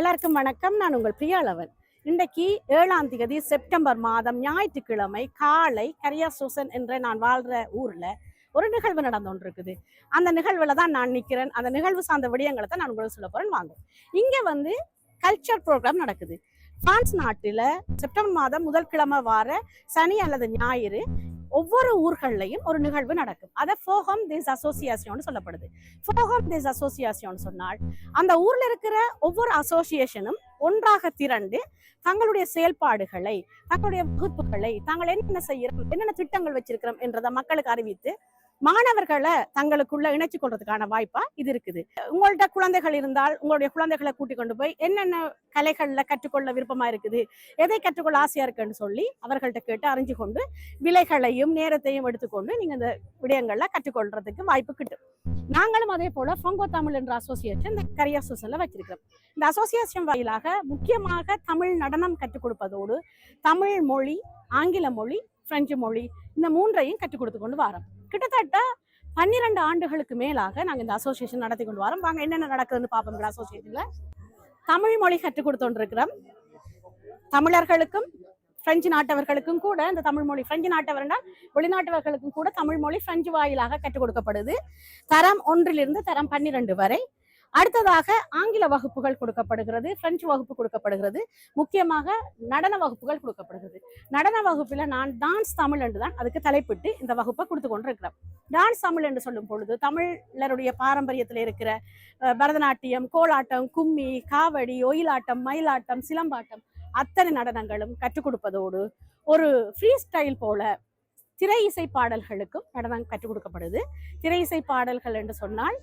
எல்லாருக்கும் வணக்கம். நான் உங்கள் பிரியாளவன். இன்றைக்கு ஏழாம் தேதி செப்டம்பர் மாதம் ஞாயிற்றுக்கிழமை காலை கரியாசூசன் என்ற நான் வாழ்கிற ஊரில் ஒரு நிகழ்வு நடந்து கொண்டிருக்குது அந்த நிகழ்வில் தான் நான் நிற்கிறேன் அந்த நிகழ்வு சார்ந்த விடயங்களை தான் நான் உங்களுக்கு சொல்ல போகிறேன் வாங்க. இங்கே வந்து கல்ச்சர் ப்ரோக்ராம் நடக்குது. பிரான்ஸ் நாட்டில் செப்டம்பர் மாதம் முதல் கிழமை வார சனி அல்லது ஞாயிறு ஒவ்வொரு ஊர்கள்லையும் ஒரு நிகழ்வு நடக்கும். அதை ஃபோகம் திஸ் அசோசியேஷன் சொல்லப்படுது. ஃபோகம் திஸ் அசோசியேஷன் சொன்னால் அந்த ஊர்ல இருக்கிற ஒவ்வொரு அசோசியேஷனும் ஒன்றாக திரண்டு தங்களுடைய செயல்பாடுகளை தங்களுடைய வகுப்புகளை தாங்கள் என்னென்ன செய்யறோம் என்னென்ன திட்டங்கள் வச்சிருக்கிறோம் என்றதை மக்களுக்கு அறிவித்து மாணவர்களை தங்களுக்குள்ள இணைச்சு கொள்றதுக்கான வாய்ப்பா இது இருக்குது. உங்கள்ட்ட குழந்தைகள் இருந்தால் உங்களுடைய குழந்தைகளை கூட்டிக் கொண்டு போய் என்னென்ன கலைகள்ல கற்றுக்கொள்ள விருப்பமா இருக்குது எதை கற்றுக்கொள்ள ஆசையா இருக்குன்னு சொல்லி அவர்கள்ட்ட கேட்டு அறிஞ்சு கொண்டு விலைகளையும் நேரத்தையும் எடுத்துக்கொண்டு நீங்க இந்த விடயங்கள்ல கற்றுக்கொள்றதுக்கு வாய்ப்பு கிட்டும் நாங்களும் அதே போல பொங்கோ தமிழ் என்ற அசோசியேஷன் இந்த கரி அசோசியேஷன்ல வச்சிருக்கிறோம். இந்த அசோசியேஷன் வாயிலாக முக்கியமாக தமிழ் நடனம் கற்றுக் கொடுப்பதோடு தமிழ் மொழி ஆங்கில மொழி பிரெஞ்சு மொழி இந்த மூன்றையும் கற்றுக் கொடுத்து கொண்டு வரோம். கிட்டத்தட்ட பன்னிரண்டு ஆண்டுகளுக்கு மேலாக நாங்கள் இந்த அசோசியேஷன் நடத்தி கொண்டு வரோம். வாங்க என்னென்ன நடக்குதுன்னு பார்ப்போம் இந்த அசோசியேஷன்ல தமிழ் மொழி கற்றுக் கொடுத்துருக்கிறோம் தமிழர்களுக்கும் பிரெஞ்சு நாட்டவர்களுக்கும் கூட இந்த தமிழ் மொழி பிரெஞ்சு நாட்டவர்னால் வெளிநாட்டவர்களுக்கும் கூட தமிழ் மொழி பிரெஞ்சு வாயிலாக கற்றுக் கொடுக்கப்படுது. தரம் ஒன்றிலிருந்து தரம் பன்னிரண்டு வரை. அடுத்ததாக ஆங்கில வகுப்புகள் கொடுக்கப்படுகிறது பிரெஞ்சு வகுப்பு கொடுக்கப்படுகிறது முக்கியமாக நடன வகுப்புகள் கொடுக்கப்படுகிறது. நடன வகுப்பில் நான் டான்ஸ் தமிழ் என்று தான் அதுக்கு தலைப்பிட்டு இந்த வகுப்பை கொடுத்து கொண்டிருக்கிறேன். டான்ஸ் தமிழ் என்று சொல்லும் பொழுது தமிழருடைய பாரம்பரியத்தில் இருக்கிற பரதநாட்டியம் கோலாட்டம் கும்மி காவடி ஒயிலாட்டம் மயிலாட்டம் சிலம்பாட்டம் அத்தனை நடனங்களும் கற்றுக் கொடுப்பதோடு ஒரு ஃப்ரீ ஸ்டைல் போல திரை இசை பாடல்களுக்கும் நடனம் கற்றுக் கொடுக்கப்படுது. திரை இசை பாடல்கள் என்று சொன்னால்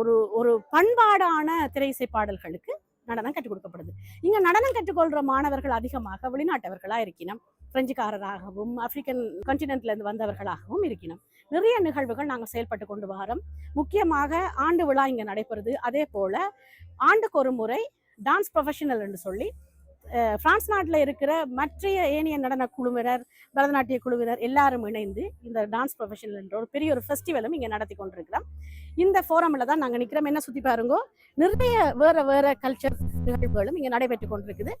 ஒரு ஒரு பண்பாடான திரை இசை பாடல்களுக்கு நடனம் கற்றுக் கொடுக்கப்படுது இங்க நடனம் கற்றுக்கொள்ற மாணவர்கள் அதிகமாக வெளிநாட்டவர்களா இருக்கணும் பிரெஞ்சுக்காரராகவும் ஆப்பிரிக்கன் கண்டினென்ட்லேருந்து வந்தவர்களாகவும் இருக்கணும் நிறைய நிகழ்வுகள் நாங்கள் செயல்பட்டு கொண்டு வரோம். முக்கியமாக ஆண்டு விழா இங்கே நடைபெறுது. அதே போல் ஆண்டுக்கு ஒரு முறை டான்ஸ் ப்ரொஃபஷனல் என்று சொல்லி பிரான்ஸ் நாட்டில் இருக்கிற மற்ற ஏனைய நடன குழுவினர் பரதநாட்டிய குழுவினர் எல்லாரும் இணைந்து இந்த டான்ஸ் ப்ரொஃபஷனல் என்ற ஒரு பெரிய ஒரு ஃபெஸ்டிவலும் இங்கே நடத்தி கொண்டிருக்கிறோம். இந்த ஃபோரமில் தான் நாங்கள் நிற்கிறோம் என்ன சுற்றி பாருங்கோ நிறைய வேறு வேறு கல்ச்சர் நிகழ்வுகளும் இங்கே நடைபெற்று கொண்டிருக்குது.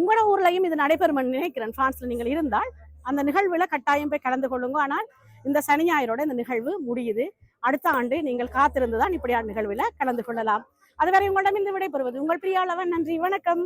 உங்களோட ஊர்லையும் இது நடைபெறும் நினைக்கிறேன். ஃப்ரான்ஸில் நீங்கள் இருந்தால் அந்த நிகழ்வில் கட்டாயம் போய் கலந்து கொள்ளுங்க. ஆனால் இந்த சனி ஞாயிறோட இந்த நிகழ்வு முடியுது. அடுத்த ஆண்டு நீங்கள் காத்திருந்து தான் இப்படியான நிகழ்வில் கலந்து கொள்ளலாம். அதுவரை உங்களிடம் இந்த விடைபெறுவது உங்கள் பிரியாளவன் நன்றி. வணக்கம்.